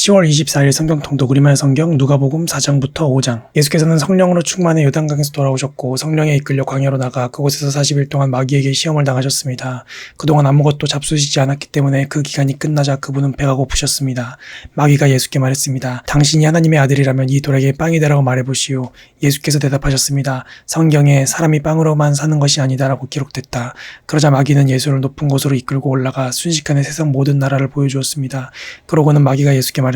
10월 24일 성경 통독 우리말 성경 누가복음 4장부터 5장 예수께서는 성령으로 충만해 요단강에서 돌아오셨고 성령에 이끌려 광야로 나가 그곳에서 40일 동안 마귀에게 시험을 당하셨습니다. 그동안 아무것도 잡수시지 않았기 때문에 그 기간이 끝나자 그분은 배가 고프셨습니다. 마귀가 예수께 말했습니다. 당신이 하나님의 아들이라면 이 돌에게 빵이 되라고 말해보시오. 예수께서 대답하셨습니다. 성경에 사람이 빵으로만 사는 것이 아니다라고 기록됐다. 그러자 마귀는 예수를 높은 곳으로 이끌고 올라가 순식간에 세상 모든 나라를 보여주었습니다. 그러고는 마귀가 예수께 말했습니다.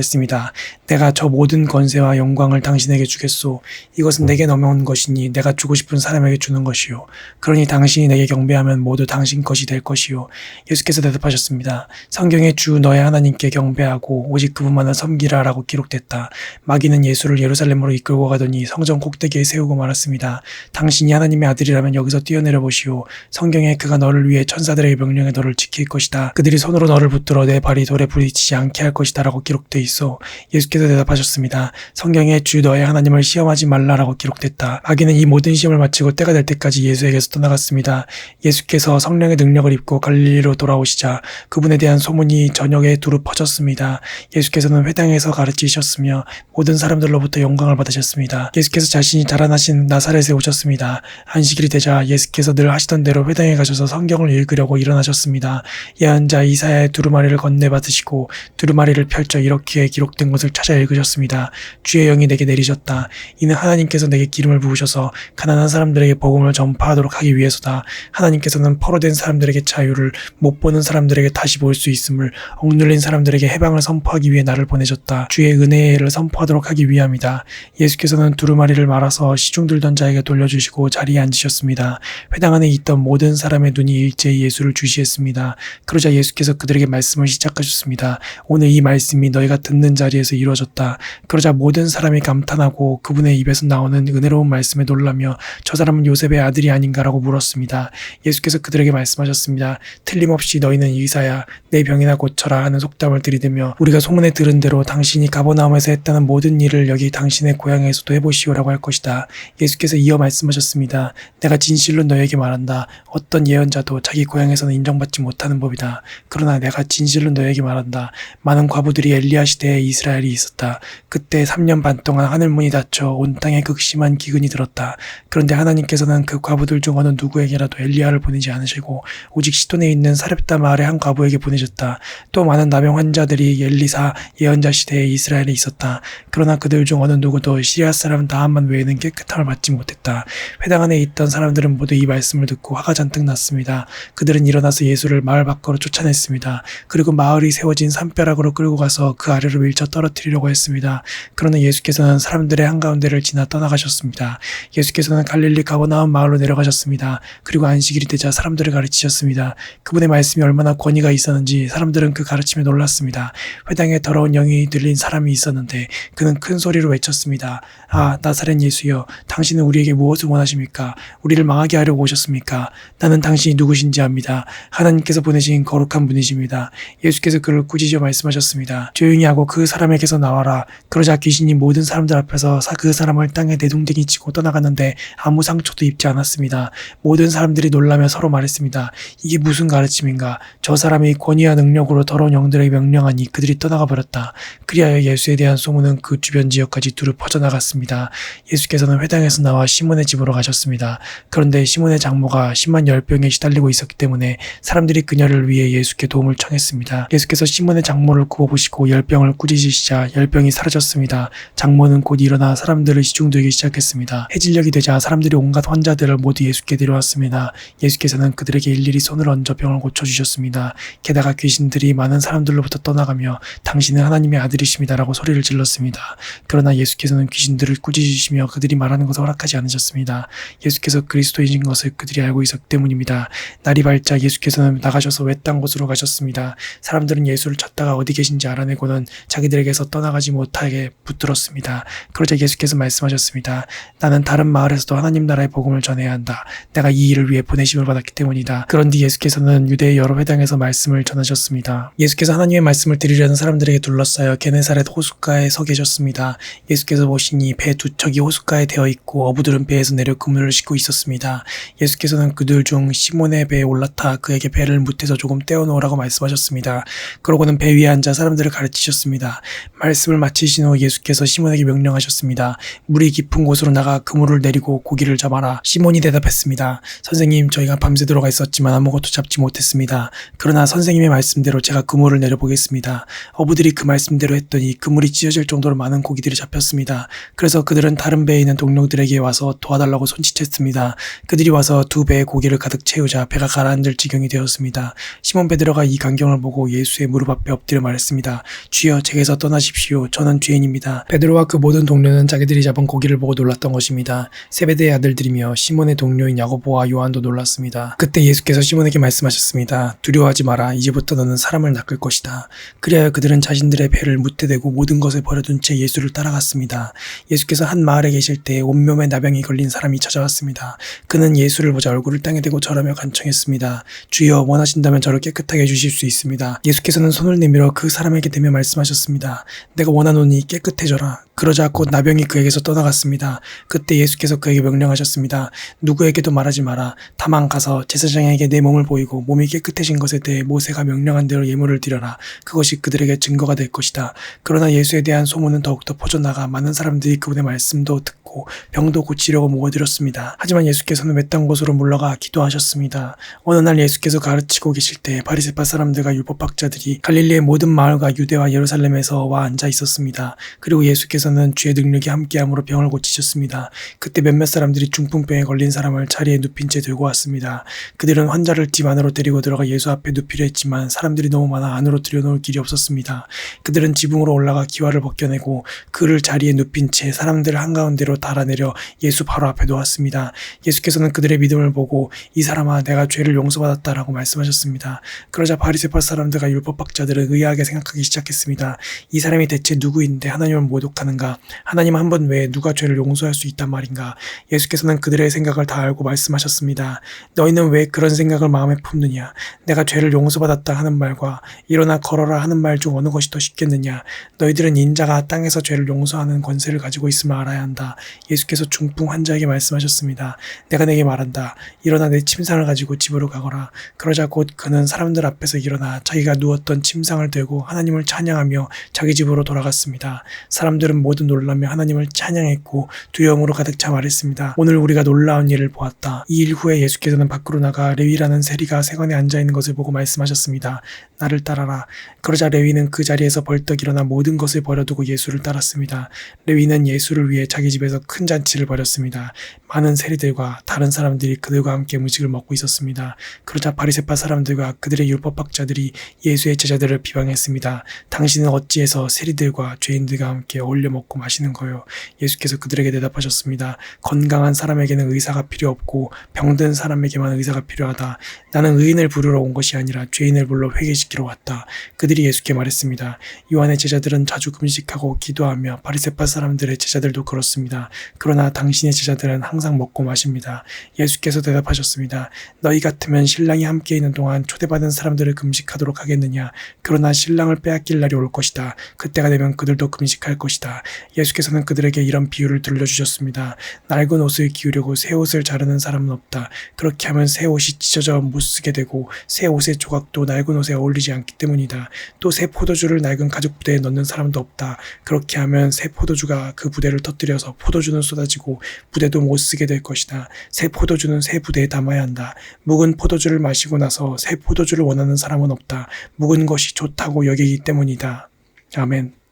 내가 저 모든 권세와 영광을 당신에게 주겠소. 이것은 내게 넘어온 것이니 내가 주고 싶은 사람에게 주는 것이요. 그러니 당신이 내게 경배하면 모두 당신 것이 될 것이요. 예수께서 대답하셨습니다. 성경에 주 너의 하나님께 경배하고 오직 그분만을 섬기라라고 기록됐다. 마귀는 예수를 예루살렘으로 이끌고 가더니 성전 꼭대기에 세우고 말했습니다. 당신이 하나님의 아들이라면 여기서 뛰어내려 보시오. 성경에 그가 너를 위해 천사들에게 명령해 너를 지킬 것이다. 그들이 손으로 너를 붙들어 내 발이 돌에 부딪히지 않게 할 것이다라고 기록돼 있어. 예수께서 대답하셨습니다. 성경에 주 너의 하나님을 시험하지 말라라고 기록됐다. 마귀는 이 모든 시험을 마치고 때가 될 때까지 예수에게서 떠나갔습니다. 예수께서 성령의 능력을 입고 갈릴리로 돌아오시자 그분에 대한 소문이 전역에 두루 퍼졌습니다. 예수께서는 회당에서 가르치셨으며 모든 사람들로부터 영광을 받으셨습니다. 예수께서 자신이 자라나신 나사렛에 오셨습니다. 안식일이 되자 예수께서 늘 하시던 대로 회당에 가셔서 성경을 읽으려고 일어나셨습니다. 예언자 이사야의 두루마리를 건네받으시고 두루마리를 펼쳐 이렇게 기록된 것을 찾아 읽으셨습니다. 주의 영이 내게 내리셨다. 이는 하나님께서 내게 기름을 부으셔서 가난한 사람들에게 복음을 전파하도록 하기 위해서다. 하나님께서는 포로된 사람들에게 자유를 못 보는 사람들에게 다시 볼 수 있음을 억눌린 사람들에게 해방을 선포하기 위해 나를 보내셨다. 주의 은혜를 선포하도록 하기 위함이다. 예수께서는 두루마리를 말아서 시중 들던 자에게 돌려주시고 자리에 앉으셨습니다. 회당 안에 있던 모든 사람의 눈이 일제히 예수를 주시했습니다. 그러자 예수께서 그들에게 말씀을 시작하셨습니다. 오늘 이 말씀이 너희가 듣는 자리에서 이루어졌다. 그러자 모든 사람이 감탄하고 그분의 입에서 나오는 은혜로운 말씀에 놀라며 저 사람은 요셉의 아들이 아닌가라고 물었습니다. 예수께서 그들에게 말씀하셨습니다. 틀림없이 너희는 의사야 내 병이나 고쳐라 하는 속담을 들이대며 우리가 소문에 들은 대로 당신이 가버나움에서 했다는 모든 일을 여기 당신의 고향에서도 해보시오라고 할 것이다. 예수께서 이어 말씀하셨습니다. 내가 진실로 너에게 말한다. 어떤 예언자도 자기 고향에서는 인정받지 못하는 법이다. 그러나 내가 진실로 너에게 말한다. 많은 과부들이 엘리야 시대에 이스라엘이 있었다. 그때 3년 반 동안 하늘문이 닫혀 온 땅에 극심한 기근이 들었다. 그런데 하나님께서는 그 과부들 중 어느 누구에게라도 엘리야를 보내지 않으시고 오직 시돈에 있는 사렙다 마을의 한 과부에게 보내셨다. 또 많은 나병 환자들이 엘리사 예언자 시대에 이스라엘에 있었다. 그러나 그들 중 어느 누구도 시리아 사람 나한만 외에는 깨끗함을 받지 못했다. 회당 안에 있던 사람들은 모두 이 말씀을 듣고 화가 잔뜩 났습니다. 그들은 일어나서 예수를 마을 밖으로 쫓아냈습니다. 그리고 마을이 세워진 산벼락으로 끌고 가서 그 아래로 밀쳐 떨어뜨리려고 했습니다. 그러나 예수께서는 사람들의 한가운데를 지나 떠나가셨습니다. 예수께서는 갈릴리 가버나움 마을로 내려가셨습니다. 그리고 안식일이 되자 사람들을 가르치셨습니다. 그분의 말씀이 얼마나 권위가 있었는지 사람들은 그 가르침에 놀랐습니다. 회당에 더러운 영이 들린 사람이 있었는데 그는 큰 소리로 외쳤습니다. 아 나사렛 예수여 당신은 우리에게 무엇을 원하십니까? 우리를 망하게 하려고 오셨습니까? 나는 당신이 누구신지 압니다. 하나님께서 보내신 거룩한 분이십니다. 예수께서 그를 꾸짖어 말씀하셨습니다. 조용히 하고 그 사람에게서 나와라. 그러자 귀신이 모든 사람들 앞에서 사- 그 사람을 땅에 내동댕이 치고 떠나갔는데 아무 상처도 입지 않았습니다. 모든 사람들이 놀라며 서로 말했습니다. 이게 무슨 가르침인가? 저 사람이 권위와 능력으로 더러운 영들에게 명령하니 그들이 떠나가 버렸다. 그리하여 예수에 대한 소문은 그 주변 지역까지 두루 퍼져나갔습니다. 예수께서는 회당에서 나와 시몬의 집으로 가셨습니다. 그런데 시몬의 장모가 심한 열병에 시달리고 있었기 때문에 사람들이 그녀를 위해 예수께 도움을 청했습니다. 예수께서 시몬의 장모를 구워보시고 열병 을 꾸짖으시자 열병이 사라졌습니다. 장모는 곧 일어나 사람들을 시중들기 시작했습니다. 해질녘이 되자 사람들이 온갖 환자들을 모두 예수께 데려왔습니다. 예수께서는 그들에게 일일이 손을 얹어 병을 고쳐주셨습니다. 게다가 귀신들이 많은 사람들로부터 떠나가며 당신은 하나님의 아들이십니다라고 소리를 질렀습니다. 그러나 예수께서는 귀신들을 꾸짖으시며 그들이 말하는 것을 허락하지 않으셨습니다. 예수께서 그리스도이신 것을 그들이 알고 있었기 때문입니다. 날이 밝자 예수께서는 나가셔서 외딴 곳으로 가셨습니다. 사람들은 예수를 찾다가 어디 계신지 알아내고는 자기들에게서 떠나가지 못하게 붙들었습니다. 그러자 예수께서 말씀하셨습니다. 나는 다른 마을에서도 하나님 나라의 복음을 전해야 한다. 내가 이 일을 위해 보내심을 받았기 때문이다. 그런 뒤 예수께서는 유대의 여러 회당에서 말씀을 전하셨습니다. 예수께서 하나님의 말씀을 드리려는 사람들에게 둘러싸여 게네사렛 호숫가에 서 계셨습니다. 예수께서 보시니 배 두 척이 호숫가에 되어 있고 어부들은 배에서 내려 그물을 싣고 있었습니다. 예수께서는 그들 중 시몬의 배에 올라타 그에게 배를 무태서 조금 떼어놓으라고 말씀하셨습니다. 그러고는 배 위에 앉아 사람들을 가르치셨습니다. 말씀하셨습니다. 말씀을 마치신 후 예수께서 시몬에게 명령하셨습니다. 물이 깊은 곳으로 나가 그물을 내리고 고기를 잡아라. 시몬이 대답했습니다. 선생님, 저희가 밤새 들어가 있었지만 아무것도 잡지 못했습니다. 그러나 선생님의 말씀대로 제가 그물을 내려보겠습니다. 어부들이 그 말씀대로 했더니 그물이 찢어질 정도로 많은 고기들이 잡혔습니다. 그래서 그들은 다른 배에 있는 동료들에게 와서 도와달라고 손짓했습니다. 그들이 와서 두 배의 고기를 가득 채우자 배가 가라앉을 지경이 되었습니다. 시몬 베드로가 이 광경을 보고 예수의 무릎 앞에 엎드려 말했습니다. 주여 제게서 떠나십시오. 저는 죄인입니다. 베드로와 그 모든 동료는 자기들이 잡은 고기를 보고 놀랐던 것입니다. 세베대의 아들들이며 시몬의 동료인 야고보와 요한도 놀랐습니다. 그때 예수께서 시몬에게 말씀하셨습니다. 두려워하지 마라. 이제부터 너는 사람을 낚을 것이다. 그리하여 그들은 자신들의 배를 무태대고 모든 것을 버려둔 채 예수를 따라갔습니다. 예수께서 한 마을에 계실 때 온몸에 나병이 걸린 사람이 찾아왔습니다. 그는 예수를 보자 얼굴을 땅에 대고 절하며 간청했습니다. 주여 원하신다면 저를 깨끗하게 해주실 수 있습니다. 예수께서는 손을 내밀어 그 사람에게 대며 말 씀하셨습니다. 내가 원하노니 깨끗해져라. 그러자 곧 나병이 그에게서 떠나갔습니다. 그때 예수께서 그에게 명령하셨습니다. 누구에게도 말하지 마라. 다만 가서 제사장에게 내 몸을 보이고 몸이 깨끗해진 것에 대해 모세가 명령한 대로 예물을 드려라. 그것이 그들에게 증거가 될 것이다. 그러나 예수에 대한 소문은 더욱더 퍼져나가 많은 사람들이 그분의 말씀도 듣고 병도 고치려고 모아들었습니다. 하지만 예수께서는 외딴 곳으로 물러가 기도하셨습니다. 어느 날 예수께서 가르치고 계실 때 바리새파 사람들과 율법학자들이 갈릴리의 모든 마을과 유대와 예루살렘에서 와 앉아 있었습니다. 그리고 예수께서는 주의 능력이 함께함으로 병을 고치셨습니다. 그때 몇몇 사람들이 중풍병에 걸린 사람을 자리에 눕힌 채 들고 왔습니다. 그들은 환자를 집 안으로 데리고 들어가 예수 앞에 눕히려 했지만 사람들이 너무 많아 안으로 들여놓을 길이 없었습니다. 그들은 지붕으로 올라가 기와를 벗겨내고 그를 자리에 눕힌 채 사람들 한가운데로 달아내려 예수 바로 앞에 놓았습니다. 예수께서는 그들의 믿음을 보고 이 사람아 내가 죄를 용서받았다라고 말씀하셨습니다. 그러자 바리새파 사람들과 율법학자들은 의아하게 생각하기 시작했습니다. 이 사람이 대체 누구인데 하나님을 모독하는가? 하나님 한 번 외에 누가 죄를 용서할 수 있단 말인가? 예수께서는 그들의 생각을 다 알고 말씀하셨습니다. 너희는 왜 그런 생각을 마음에 품느냐? 내가 죄를 용서받았다 하는 말과 일어나 걸어라 하는 말 중 어느 것이 더 쉽겠느냐? 너희들은 인자가 땅에서 죄를 용서하는 권세를 가지고 있음을 알아야 한다. 예수께서 중풍 환자에게 말씀하셨습니다. 내가 내게 말한다. 일어나 내 침상을 가지고 집으로 가거라. 그러자 곧 그는 사람들 앞에서 일어나 자기가 누웠던 침상을 들고 하나님을 찬양 하며 자기 집으로 돌아갔습니다. 사람들은 모두 놀라며 하나님을 찬양했고 두려움으로 가득 차 말했습니다. 오늘 우리가 놀라운 일을 보았다. 이 일 후에 예수께서는 밖으로 나가 레위라는 세리가 세관에 앉아 있는 것을 보고 말씀하셨습니다. 나를 따라라. 그러자 레위는 그 자리에서 벌떡 일어나 모든 것을 버려두고 예수를 따랐습니다. 레위는 예수를 위해 자기 집에서 큰 잔치를 벌였습니다. 많은 세리들과 다른 사람들이 그들과 함께 음식을 먹고 있었습니다. 그러자 바리새파 사람들과 그들의 율법학자들이 예수의 제자들을 비방했습니다. 당 신은 어찌해서 세리들과 죄인들과 함께 어울려 먹고 마시는 거요? 예수께서 그들에게 대답하셨습니다. 건강한 사람에게는 의사가 필요 없고 병든 사람에게만 의사가 필요하다. 나는 의인을 부르러 온 것이 아니라 죄인을 불러 회개시키러 왔다. 그들이 예수께 말했습니다. 요한의 제자들은 자주 금식하고 기도하며 바리새파 사람들의 제자들도 그렇습니다. 그러나 당신의 제자들은 항상 먹고 마십니다. 예수께서 대답하셨습니다. 너희 같으면 신랑이 함께 있는 동안 초대받은 사람들을 금식하도록 하겠느냐? 그러나 신랑을 빼앗길 날이 올 것이다. 그때가 되면 그들도 금식할 것이다. 예수께서는 그들에게 이런 비유를 들려주셨습니다. 낡은 옷을 기우려고 새 옷을 자르는 사람은 없다. 그렇게 하면 새 옷이 찢어져 못 쓰게 되고 새 옷의 조각도 낡은 옷에 어울리지 않기 때문이다. 또 새 포도주를 낡은 가죽 부대에 넣는 사람도 없다. 그렇게 하면 새 포도주가 그 부대를 터뜨려서 포도주는 쏟아지고 부대도 못 쓰게 될 것이다. 새 포도주는 새 부대에 담아야 한다. 묵은 포도주를 마시고 나서 새 포도주를 원하는 사람은 없다. 묵은 것이 좋다고 여기기 때문이 다. 아멘.